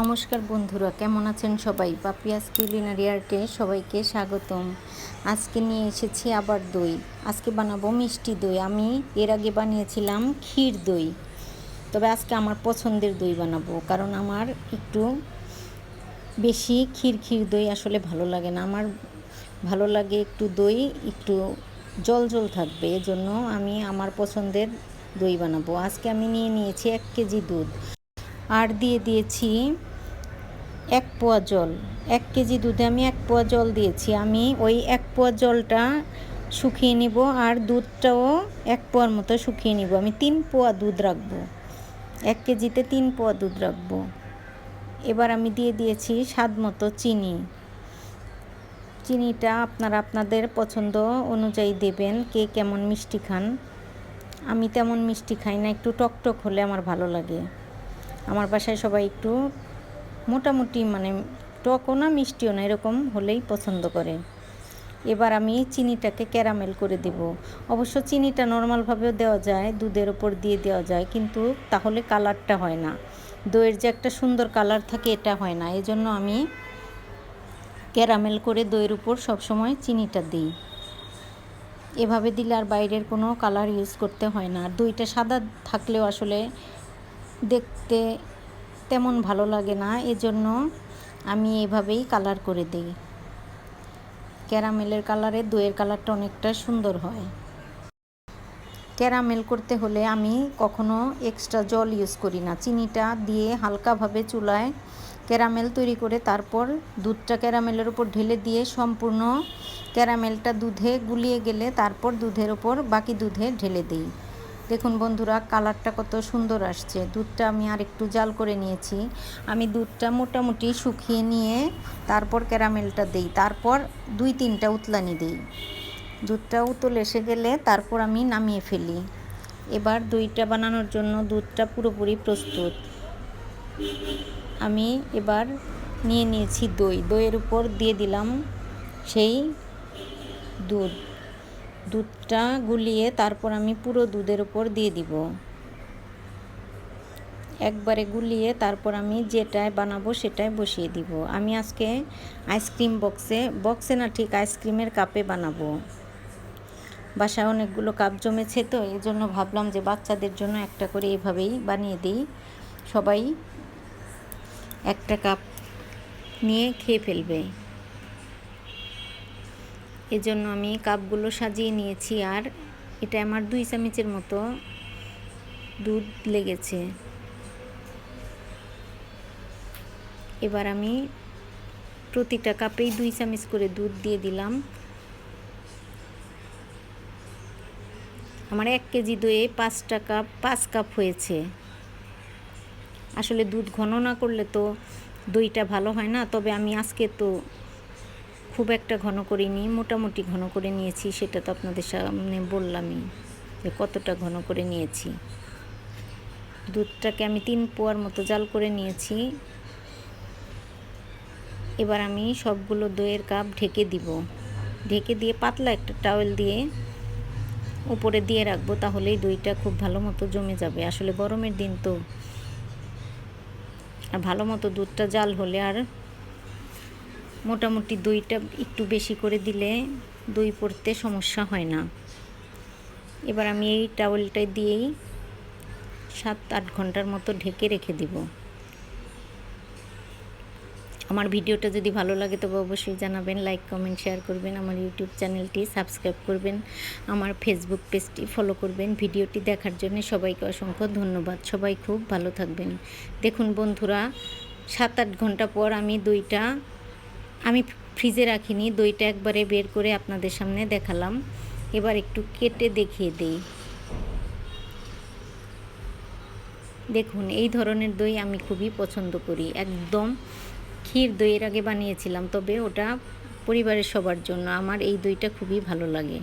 নমস্কার বন্ধুরা, কেমন আছেন সবাই? পাপিয়াস কুলিনারি আর্টে সবাইকে স্বাগতম। আজকে নিয়ে এসেছি আবার দই। আজকে বানাবো মিষ্টি দই। আমি এর আগে বানিয়েছিলাম ক্ষীর দই। তবে আজকে আমার পছন্দের দই বানাবো, কারণ আমার একটু বেশি ক্ষীর ক্ষীর দই আসলে ভালো লাগে না। আমার ভালো লাগে একটু দই, একটু জল জল থাকবে, এজন্য আমি আমার পছন্দের দই বানাবো। আজকে আমি নিয়ে নিয়েছি এক কেজি দুধ। আর দিয়ে দিয়েছি এক পোয়া জল। এক কেজি দুধে আমি এক পোয়া জল দিয়েছি। আমি ওই এক পোয়া জলটা শুকিয়ে নিব আর দুধটাও এক পোয়ার মতো শুকিয়ে নিব। আমি তিন পোয়া দুধ রাখব। এক কেজিতে তিন পোয়া দুধ রাখব। এবার আমি দিয়ে দিয়েছি স্বাদ মতো চিনি। চিনিটা আপনারা আপনাদের পছন্দ অনুযায়ী দেবেন, কে কেমন মিষ্টি খান। আমি তেমন মিষ্টি খাই না, একটু টক টক হলে আমার ভালো লাগে। আমার বাসায় সবাই একটু মোটামুটি মানে টকও না, মিষ্টিও না, এরকম হলেই পছন্দ করে। এবার আমি চিনিটাকে ক্যারামেল করে দেব। অবশ্য চিনিটা নর্মালভাবেও দেওয়া যায়, দুধের ওপর দিয়ে দেওয়া যায়, কিন্তু তাহলে কালারটা হয় না। দইয়ের যে একটা সুন্দর কালার থাকে, এটা হয় না। এজন্য আমি ক্যারামেল করে দইয়ের উপর সবসময় চিনিটা দিই। এভাবে দিলে আর বাইরের কোনো কালার ইউজ করতে হয় না। আর দইটা সাদা থাকলেও আসলে দেখতে তেমন ভালো লাগে না, এজন্য আমি এভাবেই কালার করে দিই। ক্যারামেলের কালারে দইয়ের কালারটা অনেকটা সুন্দর হয়। ক্যারামেল করতে হলে আমি কখনো এক্সট্রা জল ইউজ করি না। চিনিটা দিয়ে হালকাভাবে চুলায় ক্যারামেল তৈরি করে তারপর দুধটা ক্যারামেলের উপর ঢেলে দিয়ে সম্পূর্ণ ক্যারামেলটা দুধে গুলিয়ে গেলে তারপর দুধের ওপর বাকি দুধে ঢেলে দিই। দেখুন বন্ধুরা, কালারটা কত সুন্দর আসছে। দুধটা আমি আর একটু জাল করে নিয়েছি। আমি দুধটা মোটামুটি শুকিয়ে নিয়ে তারপর ক্যারামেলটা দিই। তারপর দুই তিনটা উতলানি দিই। দুধটা উতল এসে গেলে তারপর আমি নামিয়ে ফেলি। এবার দইটা বানানোর জন্য দুধটা পুরোপুরি প্রস্তুত। আমি এবার নিয়ে নিয়েছি দই। দইয়ের উপর দিয়ে দিলাম সেই দুধ। দুধটা গুলিয়ে তারপর আমি পুরো দুধের উপর দিয়ে দিব। একবারে গুলিয়ে তারপর আমি যেটায় বানাবো সেটাই বসিয়ে দিব। আমি আজকে আইসক্রিম বক্সে বক্সে না ঠিক আইসক্রিমের কাপে বানাবো। বাসায় অনেকগুলো কাপ জমেছে তো এই জন্য ভাবলাম যে বাচ্চাদের জন্য একটা করে এভাবেই বানিয়ে দিই। সবাই একটা কাপ নিয়ে খেয়ে ফেলবে। এজন্য আমি কাপগুলো সাজিয়ে নিয়েছি আর এটা আমার দুই চামচের মতো দুধ লেগেছে। এবার আমি প্রতিটা কাপেই দুই চামচ করে দুধ দিয়ে দিলাম। আমার এক কেজি দইয়ে পাঁচটা কাপ, পাঁচ কাপ হয়েছে। আসলে দুধ ঘন না করলে তো দইটা ভালো হয় না, তবে আমি আজকে তো খুব একটা ঘন করিনি, মোটামুটি ঘন করে নিয়েছি, সেটা তো আপনাদের সামনে বললামই যে কতটা ঘন করে নিয়েছি। দুধটাকে আমি তিন পোয়ার মতো জাল করে নিয়েছি। এবার আমি সবগুলো দইয়ের কাপ ঢেকে দিব। ঢেকে দিয়ে পাতলা একটা টাওয়েল দিয়ে উপরে দিয়ে রাখব, তাহলেই দইটা খুব ভালো মতো জমে যাবে। আসলে গরমের দিন তো, আর ভালো মতো দুধটা জাল হলে আর মোটামুটি দইটা একটু বেশি করে দিলে দই পড়তে সমস্যা হয় না। এবার আমি এই টাওয়েলটা দিয়েই সাত আট ঘণ্টার মতো ঢেকে রেখে দিব। আমার ভিডিওটা যদি ভালো লাগে তবে অবশ্যই জানাবেন লাইক কমেন্ট শেয়ার করবেন, আমার ইউটিউব চ্যানেলটি সাবস্ক্রাইব করবেন, আমার ফেসবুক পেজটি ফলো করবেন, ভিডিওটি দেখার জন্য সবাইকে অসংখ্য ধন্যবাদ, সবাই খুব ভালো থাকবেন। দেখুন বন্ধুরা, সাত আট ঘণ্টা পর আমি দইটা আমি ফ্রিজে রাখিনি, দইটা একবারে বের করে আপনাদের সামনে দেখালাম। এবার একটু কেটে দেখিয়ে দেই। দেখুন, এই ধরনের দই আমি খুবই পছন্দ করি। একদম ক্ষীর দইয়ের আগে বানিয়েছিলাম, তবে ওটা পরিবারের সবার জন্য। আমার এই দইটা খুবই ভালো লাগে।